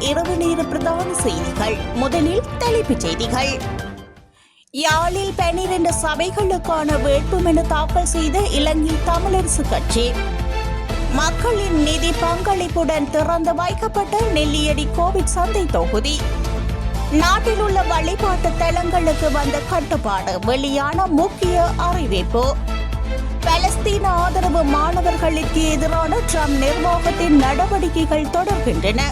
இரவு நேர பிரதான செய்திகள். முதலில் தலைப்புச் செய்திகள். யாழில் பனிரெண்டு சபைகளுக்கான வேட்புமனு தாக்கல் செய்த இலங்கை தமிழரசு கட்சி. மக்களின் நிதி பங்களிப்புடன் திறந்து வைக்கப்பட்ட நெல்லியடி கோவிட் சந்தை தொகுதி. நாட்டில் உள்ள வழிபாட்டு தலங்களுக்கு வந்த கட்டுப்பாடு வெளியான முக்கிய அறிவிப்பு. பலஸ்தீன ஆதரவு மாணவர்களுக்கு எதிரான ட்ரம்ப் நிர்வாகத்தின் நடவடிக்கைகள் தொடர்கின்றன.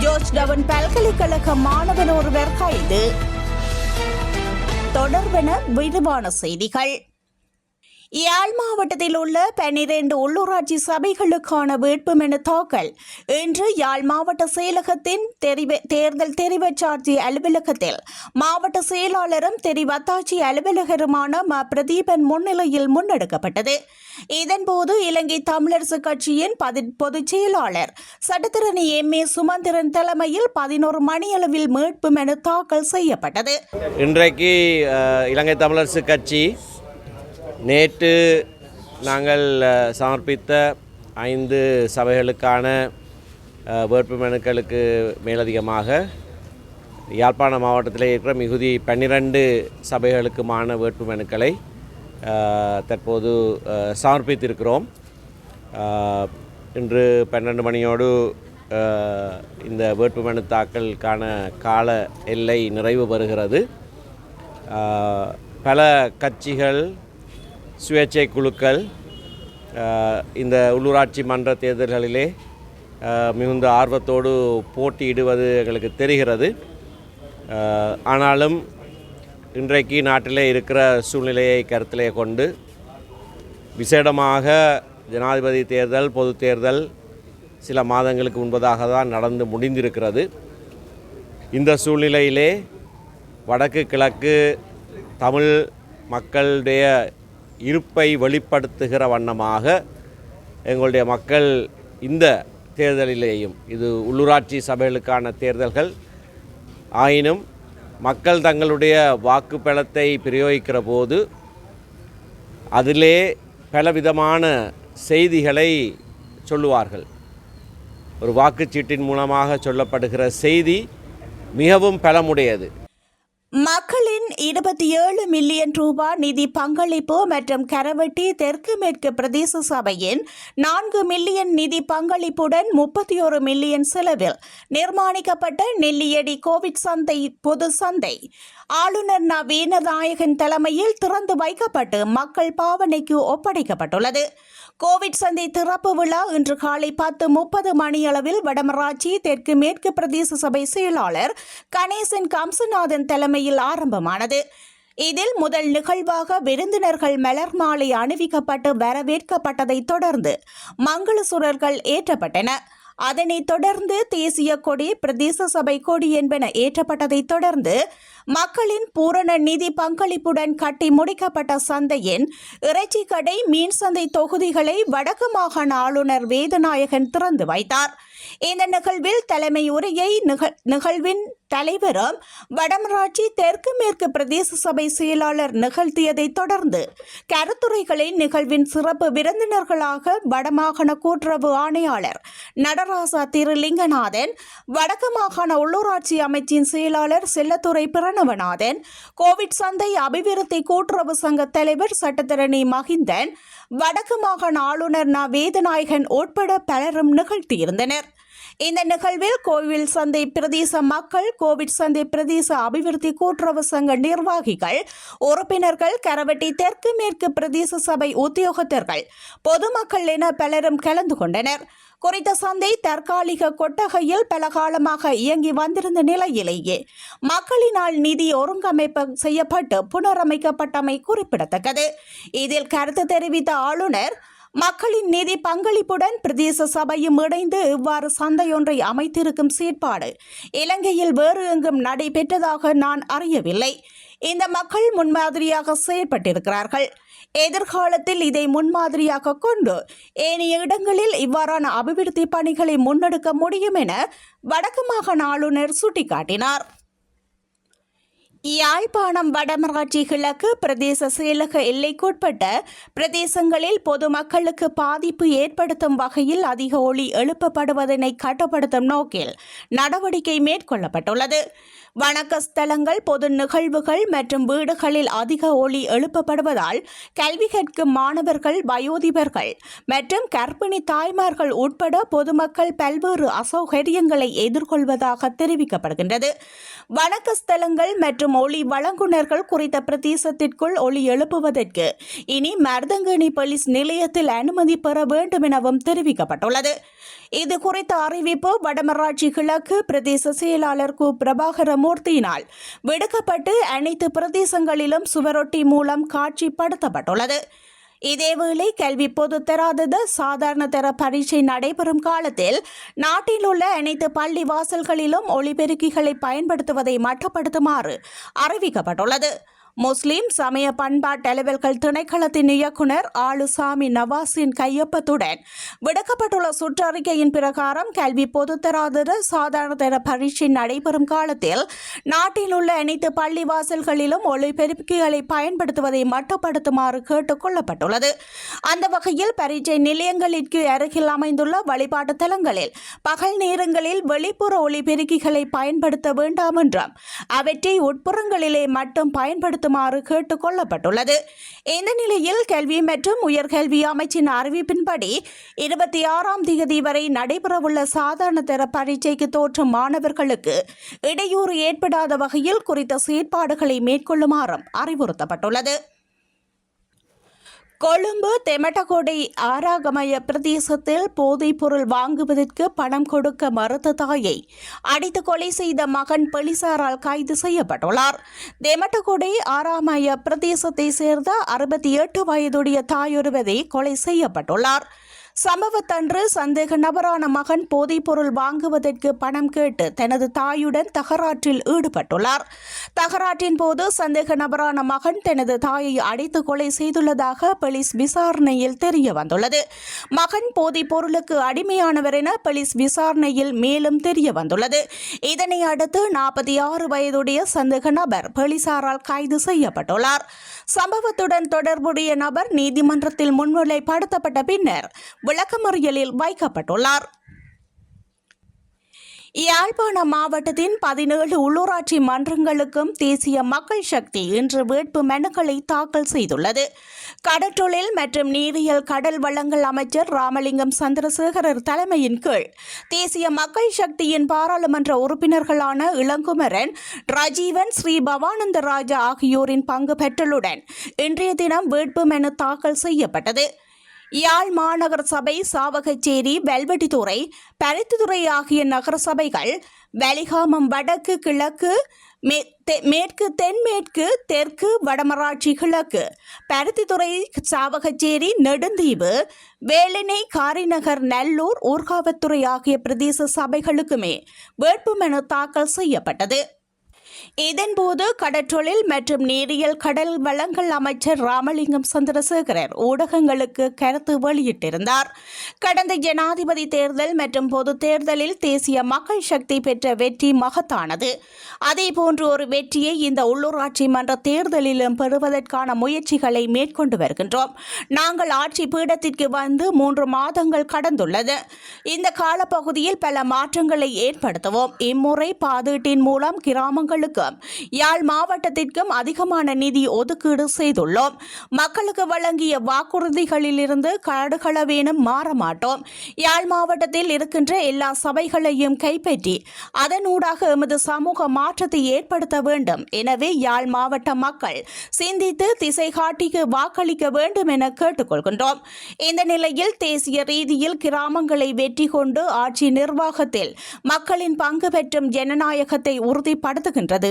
ஜோர்ஜ் டவன் பல்கலைக்கழக மாணவன் ஒருவர் கைது. தொடர்பென விரிவான செய்திகள். யாழ் மாவட்டத்தில் உள்ள பனிரெண்டு உள்ளூராட்சி சபைகளுக்கான வேட்புமனு தாக்கல். இன்று யாழ் மாவட்ட செயலகத்தின் தெரிவ தேர்தல் தெரிவச்சாட்சி அலுவலகத்தில் மாவட்ட செயலாளரும் தெரிவத்தாட்சி அலுவலகருமான ம. பிரதீபன் முன்னிலையில் முன்னெடுக்கப்பட்டது. இதன்போது இலங்கை தமிழரசு கட்சியின் பதி பொதுச் செயலாளர் சட்டத்திரணி எம். ஏ. சுமந்திரன் தலைமையில் பதினோரு மணியளவில் வேட்புமனு தாக்கல் செய்யப்பட்டது. இன்றைக்கு இலங்கை தமிழரசு கட்சி நேற்று நாங்கள் சமர்ப்பித்த ஐந்து சபைகளுக்கான வேட்புமனுக்களுக்கு மேலதிகமாக யாழ்ப்பாண மாவட்டத்தில் இருக்கிற மிகுதி பன்னிரண்டு சபைகளுக்குமான வேட்புமனுக்களை தற்போது சமர்ப்பித்திருக்கிறோம். இன்று பன்னெண்டு மணியோடு இந்த வேட்புமனு தாக்கலுக்கான கால எல்லை நிறைவு பெறுகிறது பல கட்சிகள் சுயேட்சை குழுக்கள் இந்த உள்ளூராட்சி மன்ற தேர்தல்களிலே மிகுந்த ஆர்வத்தோடு போட்டியிடுவது எங்களுக்கு தெரிகிறது. ஆனாலும் இன்றைக்கு நாட்டிலே இருக்கிற சூழ்நிலையை கருத்திலே கொண்டு விசேடமாக ஜனாதிபதி தேர்தல் பொது தேர்தல் சில மாதங்களுக்கு முன்பதாக தான் நடந்து முடிந்திருக்கிறது. இந்த சூழ்நிலையிலே வடக்கு கிழக்கு தமிழ் மக்களுடைய இருப்பை வெளிப்படுத்துகிற வண்ணமாக எங்களுடைய மக்கள் இந்த தேர்தலிலேயும் இது உள்ளூராட்சி சபைகளுக்கான தேர்தல்கள் ஆயினும் மக்கள் தங்களுடைய வாக்குப்பலத்தை பிரயோகிக்கிற போது அதிலே பலவிதமான செய்திகளை சொல்லுவார்கள். ஒரு வாக்குச்சீட்டின் மூலமாக சொல்லப்படுகிற செய்தி மிகவும் பலமுடையது. மக்கள் இருபத்தி ஏழு மில்லியன் ரூபாய் நிதி பங்களிப்பு மற்றும் கரவட்டி தெற்கு மேற்கு பிரதேச சபையின் நான்கு மில்லியன் நிதி பங்களிப்புடன் முப்பத்தி ஒரு மில்லியன் செலவில் நிர்மாணிக்கப்பட்ட நெல்லியடி கோவிட் சந்தை பொது சந்தை. ஆளுநர் ந வீணநாயகன் தலைமையில் திறந்து வைக்கப்பட்டு மக்கள் பாவனைக்கு ஒப்படைக்கப்பட்டுள்ளது. கோவிட் சந்தை திறப்பு விழா இன்று காலை பத்து முப்பது மணியளவில் வடமராட்சி தெற்கு மேற்கு பிரதேச சபை செயலாளர் கணேசன் கம்சநாதன் தலைமையில் ஆரம்பமானது. இதில் முதல் நிகழ்வாக விருந்தினர்கள் மலர் மாலை அணிவிக்கப்பட்டு வரவேற்கப்பட்டதைத் தொடர்ந்து மங்கள சுரர்கள் ஏற்றப்பட்டன. அதனைத் தொடர்ந்து தேசிய கொடி பிரதேச சபை கொடி என்பன ஏற்றப்பட்டதைத் தொடர்ந்து மக்களின் பூரண நிதி பங்களிப்புடன் கட்டி முடிக்கப்பட்ட சந்தையின் இறைச்சி கடை மீன் சந்தை தொகுதிகளை வடக்கு மாகாண ஆளுநர் வேதநாயகன் திறந்து வைத்தார். இந்த நிகழ்வில் தலைமை உரையை நிகழ் நிகழ்வின் தலைவரும் வடமராட்சி தெற்கு மேற்கு பிரதேச சபை செயலாளர் நிகழ்த்தியதைத் தொடர்ந்து கருத்துரைகளை நிகழ்வின் சிறப்பு விருந்தினர்களாக வடமாகாண கூட்டுறவு ஆணையாளர் நடராசா திரு லிங்கநாதன் வடக்கு மாகாண உள்ளூராட்சி அமைச்சின் செயலாளர் செல்லத்துறை பிரணவநாதன் கோவிட் சந்தை அபிவிருத்தி கூட்டுறவு சங்க தலைவர் சட்டத்தரணி மகிந்தன் வடக்கு மாகாண ஆளுநர் ந. வேதநாயகன் உட்பட பலரும் நிகழ்த்தியிருந்தனர். இந்த நிகழ்வில் கோவில் சந்தை பிரதேச மக்கள் கோவிட் சந்தை பிரதேச அபிவிருத்தி கூட்டுறவு சங்க நிர்வாகிகள் உறுப்பினர்கள் கரவட்டி தெற்கு மேற்கு பிரதேச சபை உத்தியோகத்தர்கள் பொதுமக்கள் என பலரும் கலந்து கொண்டனர். குறித்த சந்தை தற்காலிக கொட்டகையில் பல காலமாக இயங்கி வந்திருந்த நிலையிலேயே மக்களினால் நிதி ஒருங்கமைப்பு செய்யப்பட்டு புனரமைக்கப்பட்டமை குறிப்பிடத்தக்கது. இதில் கருத்து தெரிவித்த ஆளுநர் மக்களின் நிதி பங்களிப்புடன் பிரதேச சபையும் இணைந்து இவ்வாறு சந்தையொன்றை அமைத்திருக்கும் செயற்பாடு. இலங்கையில் வேறு எங்கும் நடைபெற்றதாக நான் அறியவில்லை. இந்த மக்கள் முன்மாதிரியாக செயற்பட்டிருக்கிறார்கள். எதிர்காலத்தில் இதை முன்மாதிரியாக கொண்டு ஏனைய இடங்களில் இவ்வாறான அபிவிருத்தி பணிகளை முன்னெடுக்க முடியும் என வடக்கு மாகாண ஆளுநர் சுட்டிக்காட்டினார். யாழ்ப்பாணம் வடமராட்சி கிழக்கு பிரதேச செயலக எல்லைக்குட்பட்ட பிரதேசங்களில் பொதுமக்களுக்கு பாதிப்பு ஏற்படுத்தும் வகையில் அதிக ஒளி எழுப்பப்படுவதனை கட்டுப்படுத்தும் நோக்கில் நடவடிக்கை மேற்கொள்ளப்பட்டுள்ளது. வணக்க ஸ்தலங்கள் பொது நிகழ்வுகள் மற்றும் வீடுகளில் அதிக ஒளி எழுப்பப்படுவதால் கல்வி கற்கும் மாணவர்கள் வயோதிபர்கள் மற்றும் கர்ப்பிணி தாய்மார்கள் உட்பட பொதுமக்கள் பல்வேறு அசௌகரியங்களை எதிர்கொள்வதாக தெரிவிக்கப்படுகின்றது. வணக்க ஸ்தலங்கள் மற்றும் ஒளி வழங்குனர்கள் குறித்த பிரதேசத்திற்குள் ஒளி எழுப்புவதற்கு இனி மருதங்கணி போலீஸ் நிலையத்தில் அனுமதி பெற வேண்டும் எனவும் தெரிவிக்கப்பட்டுள்ளது. இது குறித்த அறிவிப்பு வடமராட்சி கிழக்கு பிரதேச செயலாளர் கு. பிரபாகரமூர்த்தியினால் விடுக்கப்பட்டு அனைத்து பிரதேசங்களிலும் சுவரொட்டி மூலம் காட்சிப்படுத்தப்பட்டுள்ளது. இதேவேளை கல்வி பொதுத்தராதத சாதாரண தர பரீட்சை நடைபெறும் காலத்தில் நாட்டில் உள்ள அனைத்து பள்ளி வாசல்களிலும் ஒளிபெருக்கிகளை பயன்படுத்துவதை மட்டுப்படுத்துமாறு அறிவிக்கப்பட்டுள்ளது. முஸ்லிம் சமய பண்பாட்டு அலுவல்கள் திணைக்களத்தின் இயக்குனர் ஆளுசாமி நவாஸின் கையொப்பத்துடன் விடுக்கப்பட்டுள்ள சுற்றறிக்கையின் பிரகாரம் கல்வி பொதுத்தராதர சாதாரண தர பரீட்சை நடைபெறும் காலத்தில் நாட்டில் உள்ள அனைத்து பள்ளிவாசல்களிலும் ஒளிபெருக்கிகளை பயன்படுத்துவதை மட்டுப்படுத்துமாறு கேட்டுக் கொள்ளப்பட்டுள்ளது. அந்த வகையில் பரீட்சை நிலையங்களிற்கு அருகில் அமைந்துள்ள வழிபாட்டு தலங்களில் பகல் நேரங்களில் வெளிப்புற ஒளிபெருக்கிகளை பயன்படுத்த வேண்டாம் என்றும் அவற்றை உட்புறங்களிலே மட்டும் பயன்படுத்த பயன்படுத்துமாறு கேட்டுக் கொள்ளப்பட்டுள்ளது இந்த நிலையில் கல்வி மற்றும் உயர்கல்வி அமைச்சின் அறிவிப்பின்படி இருபத்தி ஆறாம் தேதி வரை நடைபெறவுள்ள சாதாரண தர பரீட்சைக்கு தோற்றும் மாணவர்களுக்கு இடையூறு ஏற்படாத வகையில் குறித்த செயற்பாடுகளை மேற்கொள்ளுமாறும் அறிவுறுத்தப்பட்டுள்ளது. கொழும்பு தெமட்டகோடை ஆராகமய பிரதேசத்தில் போதைப் பொருள் வாங்குவதற்கு பணம் கொடுக்க மறுத்த தாயை அடித்து கொலை செய்த மகன் போலீசாரால் கைது செய்யப்பட்டுள்ளார். தெமட்டகோடை ஆராமய பிரதேசத்தை சேர்ந்த அறுபத்தி எட்டு வயதுடைய தாயொருவரை கொலை செய்யப்பட்டுள்ளார். சம்பவத்தன்று சந்தேக நபரான மகன் போதைப்பொருள் வாங்குவதற்கு பணம் கேட்டு தனது தாயுடன் தகராற்றில் ஈடுபட்டுள்ளார். தகராற்றின் போது சந்தேக நபரான மகன் தனது தாயை அடித்து கொலை செய்துள்ளதாக போலீஸ் விசாரணையில் தெரிய வந்துள்ளது மகன் போதைப் பொருளுக்கு அடிமையானவர் என போலீஸ் விசாரணையில் மேலும் தெரிய வந்துள்ளது இதனை அடுத்து நாற்பத்தி ஆறு வயதுடைய சந்தேக நபர் போலீசாரால் கைது செய்யப்பட்டுள்ளார். சம்பவத்துடன் தொடர்புடைய நபர் நீதிமன்றத்தில் முன்னிலைப்படுத்தப்பட்ட பின்னர் விளக்கமறியலில் வைக்கப்பட்டுள்ளார். யாழ்ப்பாண மாவட்டத்தின் பதினேழு உள்ளூராட்சி மன்றங்களுக்கும் தேசிய மக்கள் சக்தி இன்று வேட்பு மனுக்களை தாக்கல் செய்துள்ளது. கடற்றொழில் மற்றும் நீரியல் கடல் வளங்கள் அமைச்சர் ராமலிங்கம் சந்திரசேகரர் தலைமையின் கீழ் தேசிய மக்கள் சக்தியின் பாராளுமன்ற உறுப்பினர்களான இளங்குமரன் ராஜீவன் ஸ்ரீ பவானந்த ராஜா ஆகியோரின் பங்கு பெற்றலுடன் இன்றைய தினம் வேட்பு மனு தாக்கல் செய்யப்பட்டது. யாழ் மாநகர சபை சாவகச்சேரி வெல்வெட்டித்துறை பருத்தித்துறை ஆகிய நகர சபைகள் வெளிகாமம் வடக்கு கிழக்கு மே- தெ- மேற்கு தென்மேற்கு தெற்கு வடமராட்சி கிழக்கு பருத்தித்துறை சாவகச்சேரி நெடுந்தீவு வேலினை காரிநகர் நல்லூர் ஊர்காவத்துறை ஆகிய பிரதேச சபைகளுக்குமே வேட்புமனு தாக்கல் செய்யப்பட்டது. இதன்போது கடற்றொழில் மற்றும் நீரியல் கடல் வளங்கள் அமைச்சர் ராமலிங்கம் சந்திரசேகரர் ஊடகங்களுக்கு கருத்து வெளியிட்டிருந்தார். கடந்த ஜனாதிபதி தேர்தல் மற்றும் பொது தேர்தலில் தேசிய மக்கள் சக்தி பெற்ற வெற்றி மகத்தானது. அதேபோன்று ஒரு வெற்றியை இந்த உள்ளூராட்சி மன்ற தேர்தலிலும் பெறுவதற்கான முயற்சிகளை மேற்கொண்டு வருகின்றோம். நாங்கள் ஆட்சி பீடத்திற்கு வந்து மூன்று மாதங்கள் கடந்துள்ளது. இந்த காலப்பகுதியில் பல மாற்றங்களை ஏற்படுத்துவோம். இம்முறை பாதீட்டின் மூலம் கிராமங்களுக்கு கிராமங்களுக்கும் யாழ் மாவட்டத்திற்கும் அதிகமான நிதி ஒதுக்கீடு செய்துள்ளோம். மக்களுக்கு வழங்கிய வாக்குறுதிகளிலிருந்து காடுகளவேனும் மாற மாட்டோம். யாழ் மாவட்டத்தில் இருக்கின்ற எல்லா சபைகளையும் கைப்பற்றி அதனூடாக எமது சமூக மாற்றத்தை ஏற்படுத்த வேண்டும். எனவே யாழ் மாவட்ட மக்கள் சிந்தித்து திசை காட்டிக்கு வாக்களிக்க வேண்டும் என கேட்டுக்கொள்கின்றோம். இந்த நிலையில் தேசிய ரீதியில் கிராமங்களை வெற்றி கொண்டு ஆட்சி நிர்வாகத்தில் மக்களின் பங்கு பெற்றும் ஜனநாயகத்தை உறுதிப்படுத்துகின்றது.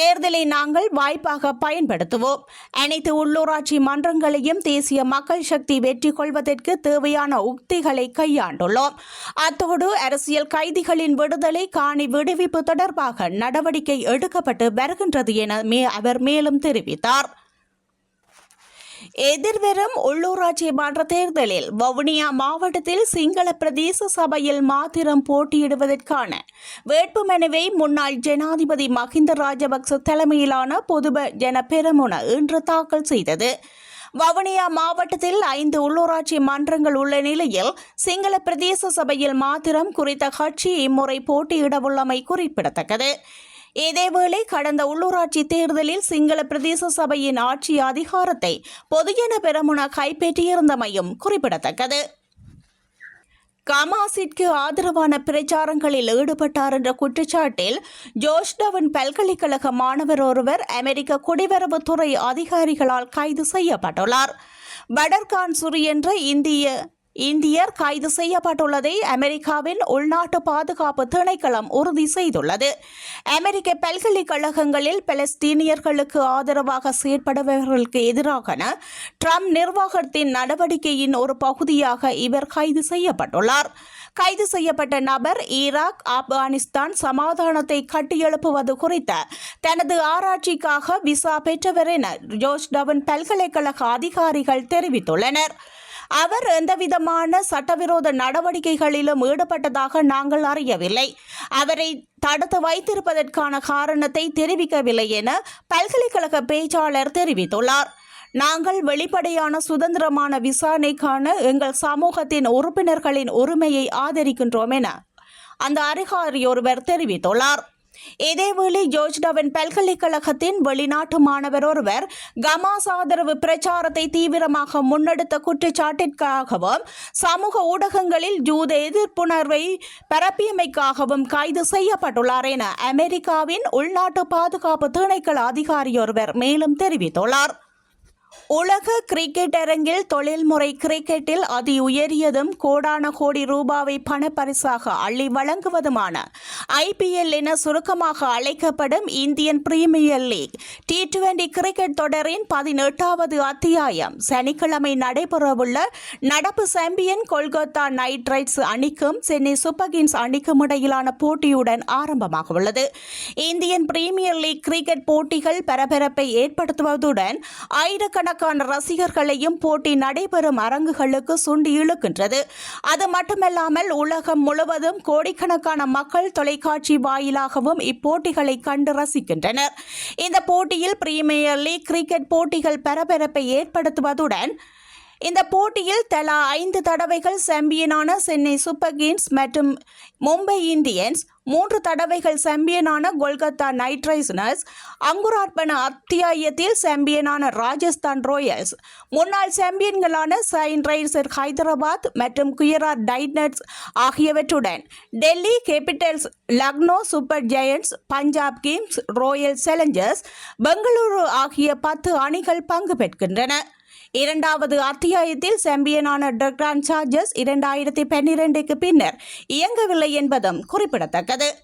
தேர்தலை நாங்கள் வாய்ப்பாக பயன்படுத்துவோம். அனைத்து உள்ளூராட்சி மன்றங்களையும் தேசிய மக்கள் சக்தி வெற்றி கொள்வதற்கு தேவையான உக்திகளை கையாண்டுள்ளோம். அத்தோடு அரசியல் கைதிகளின் விடுதலை காணி விடுவிப்பு தொடர்பாக நடவடிக்கை எடுக்கப்பட்டு வருகின்றது என மே அவர் மேலும் தெரிவித்தார். எதிர்வரும் உள்ளூராட்சி மன்ற தேர்தலில் வவுனியா மாவட்டத்தில் சிங்கள பிரதேச சபையில் மாத்திரம் போட்டியிடுவதற்கான வேட்புமனுவை முன்னாள் ஜனாதிபதி மஹிந்த ராஜபக்ச தலைமையிலான பொதுப ஜன பெருமுன இன்று தாக்கல் செய்தது. வவுனியா மாவட்டத்தில் ஐந்து உள்ளூராட்சி மன்றங்கள் உள்ள நிலையில் சிங்கள பிரதேச சபையில் மாத்திரம் குறித்த கட்சி இம்முறை போட்டியிடவுள்ளமை குறிப்பிடத்தக்கது. இதேவேளை கடந்த உள்ளூராட்சி தேர்தலில் சிங்கள பிரதேச சபையின் ஆட்சி அதிகாரத்தை பொதுஜன பெரமுன கைப்பற்றியிருந்தமையும் குறிப்பிடத்தக்கது. கமாசிற்கு ஆதரவான பிரச்சாரங்களில் ஈடுபட்டார் என்ற குற்றச்சாட்டில் ஜோஷ்டவன் பல்கலைக்கழக மாணவர் ஒருவர் அமெரிக்க குடிவரவுத்துறை அதிகாரிகளால் கைது செய்யப்பட்டுள்ளார். படர்கான் சுரி என்ற இந்திய இந்தியர் கைது செய்யப்பட்டுள்ளதை அமெரிக்காவின் உள்நாட்டு பாதுகாப்பு திணைக்களம் உறுதி செய்துள்ளது. அமெரிக்க பல்கலைக்கழகங்களில் பலஸ்தீனியர்களுக்கு ஆதரவாக செயற்படுபவர்களுக்கு எதிராக ட்ரம்ப் நிர்வாகத்தின் நடவடிக்கையின் ஒரு பகுதியாக இவர் கைது செய்யப்பட்டுள்ளார். கைது செய்யப்பட்ட நபர் ஈராக் ஆப்கானிஸ்தான் சமாதானத்தை கட்டியெழுப்புவது குறித்த தனது ஆராய்ச்சிக்காக விசா பெற்றவர் என ஜோர்ஜ் டவன் பல்கலைக்கழக அதிகாரிகள் தெரிவித்துள்ளனர். அவர் எந்தவிதமான சட்டவிரோத நடவடிக்கைகளிலும் ஈடுபட்டதாக நாங்கள் அறியவில்லை. அவரை தடுத்து வைத்திருப்பதற்கான காரணத்தை தெரிவிக்கவில்லை என பல்கலைக்கழக பேச்சாளர் தெரிவித்துள்ளார். நாங்கள் வெளிப்படையான சுதந்திரமான விசாரணைக்கான எங்கள் சமூகத்தின் உறுப்பினர்களின் உரிமையை ஆதரிக்கின்றோம் என அந்த அதிகாரி ஒருவர் தெரிவித்துள்ளார். இதேவேளை ஜோர்ஜ்டவன் பல்கலைக்கழகத்தின் வெளிநாட்டு மாணவர் ஒருவர் கமாஸ் ஆதரவு பிரச்சாரத்தை தீவிரமாக முன்னெடுத்த குற்றச்சாட்டிற்காகவும் சமூக ஊடகங்களில் ஜூத எதிர்ப்புணர்வை பரப்பியமைக்காகவும் கைது செய்யப்பட்டுள்ளார் என அமெரிக்காவின் உள்நாட்டு பாதுகாப்பு திணைக்கள அதிகாரி ஒருவர் மேலும் தெரிவித்துள்ளார். உலக கிரிக்கெட் அரங்கில் தொழில்முறை கிரிக்கெட்டில் அதி உயரியதும் கோடான கோடி ரூபாவை பணப்பரிசாக அள்ளி வழங்குவதுமான ஐபிஎல் என சுருக்கமாக அழைக்கப்படும் Indian Premier League. T twenty cricket தொடரின் பதினெட்டாவது அத்தியாயம். சனிக்கிழமை நடைபெறவுள்ள நடப்பு சாம்பியன் கொல்கத்தா நைட் ரைட்ஸ் அணிக்கும் சென்னை சூப்பர் கிங்ஸ் அணிக்கும் இடையிலான போட்டியுடன் ஆரம்பமாக உள்ளது இந்தியன் பிரீமியர் லீக் கிரிக்கெட் போட்டிகள் பரபரப்பை ஏற்படுத்துவதுடன் ஆயிரக்கணக்கான ரசிகர்களையும் போட்டி நடைபெறும் அரங்குகளுக்கு சுண்டி இழுக்கின்றது. அது மட்டுமல்லாமல் உலகம் முழுவதும் கோடிக்கணக்கான மக்கள் தொலைக்காட்சி வாயிலாகவும் இப்போட்டிகளை கண்டு ரசிக்கின்றனர். இந்த போட்டியில் பிரீமியர் லீக் கிரிக்கெட் போட்டிகள் பரபரப்பை ஏற்படுத்துவதுடன் இந்த போட்டியில் தலா ஐந்து தடவைகள் சாம்பியனான சென்னை சூப்பர் கிங்ஸ் மற்றும் மும்பை இந்தியன்ஸ் மூன்று தடவைகள் சாம்பியனான கொல்கத்தா நைட் ரைசர்ஸ் அங்குரார்ப்பண அத்தியாயத்தில் சாம்பியனான ராஜஸ்தான் ராயல்ஸ் முன்னாள் சாம்பியன்களான சன்ரைசர் ஹைதராபாத் மற்றும் குஜராத் டைட்டன்ஸ் ஆகியவற்றுடன் Delhi Capitals Lucknow Super Giants Punjab Kings Royal Challengers Bengaluru ஆகிய பத்து அணிகள் பங்கு பெற்கின்றன. இரண்டாவது அத்தியாயத்தில் சாம்பியனான டெக்ரான் சார்ஜஸ் இரண்டாயிரத்தி பன்னிரண்டுக்கு பின்னர் இயங்கவில்லை என்பதும் குறிப்பிடத்தக்கது.